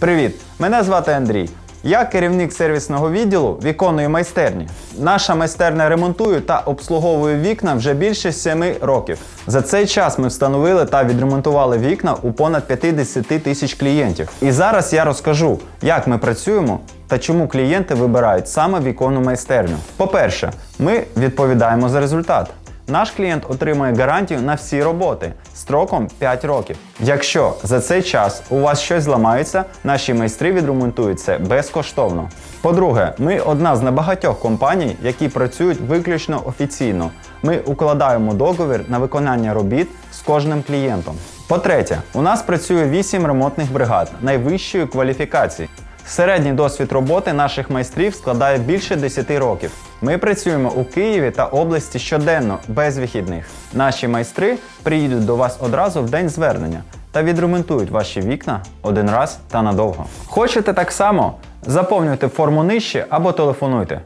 Привіт! Мене звати Андрій. Я керівник сервісного відділу віконної майстерні. Наша майстерня ремонтує та обслуговує вікна вже більше 7 років. За цей час ми встановили та відремонтували вікна у понад 50 тисяч клієнтів. І зараз я розкажу, як ми працюємо та чому клієнти вибирають саме віконну майстерню. По-перше, ми відповідаємо за результат. Наш клієнт отримує гарантію на всі роботи строком 5 років. Якщо за цей час у вас щось зламається, наші майстри відремонтують це безкоштовно. По-друге, ми одна з небагатьох компаній, які працюють виключно офіційно. Ми укладаємо договір на виконання робіт з кожним клієнтом. По-третє, у нас працює 8 ремонтних бригад найвищої кваліфікації. Середній досвід роботи наших майстрів складає більше 10 років. Ми працюємо у Києві та області щоденно, без вихідних. Наші майстри приїдуть до вас одразу в день звернення та відремонтують ваші вікна один раз та надовго. Хочете так само? Заповнюйте форму нижче або телефонуйте.